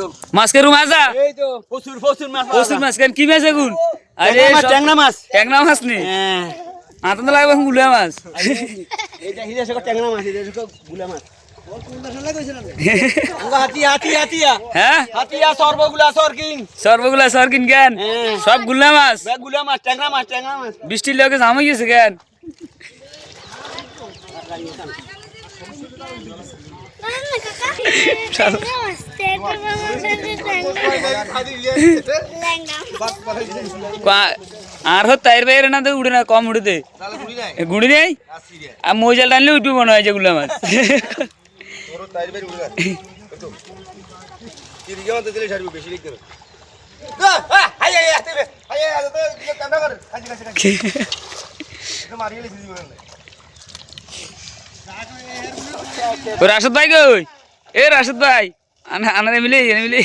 তো। মাছ কেরু মাছা এই তো প্রচুর প্রচুর মাছ প্রচুর মাছ কেন? কি মাছ এখন ট্যাংরা মাছ ট্যাংরা মাছ। ট্যাংরা মাছ নি? হ্যাঁ। আতন তো লাগবে মাছ। ট্যাংরা মাছগুলা মাছ। সব গুলিয়া মাছ? ব্যাগগুলা মাছ বৃষ্টির লোকে জাম গেছে কেন? আর হো তাইর বাইরে না তো উড়ে না, কম উড়েতে গুড়ি নেই আর মজাল টানলে উঠবে মনে হয় যেগুলো ও রাশেদ ভাই কই? এ রাশেদ ভাই। আনা আনা মিলে মিলে।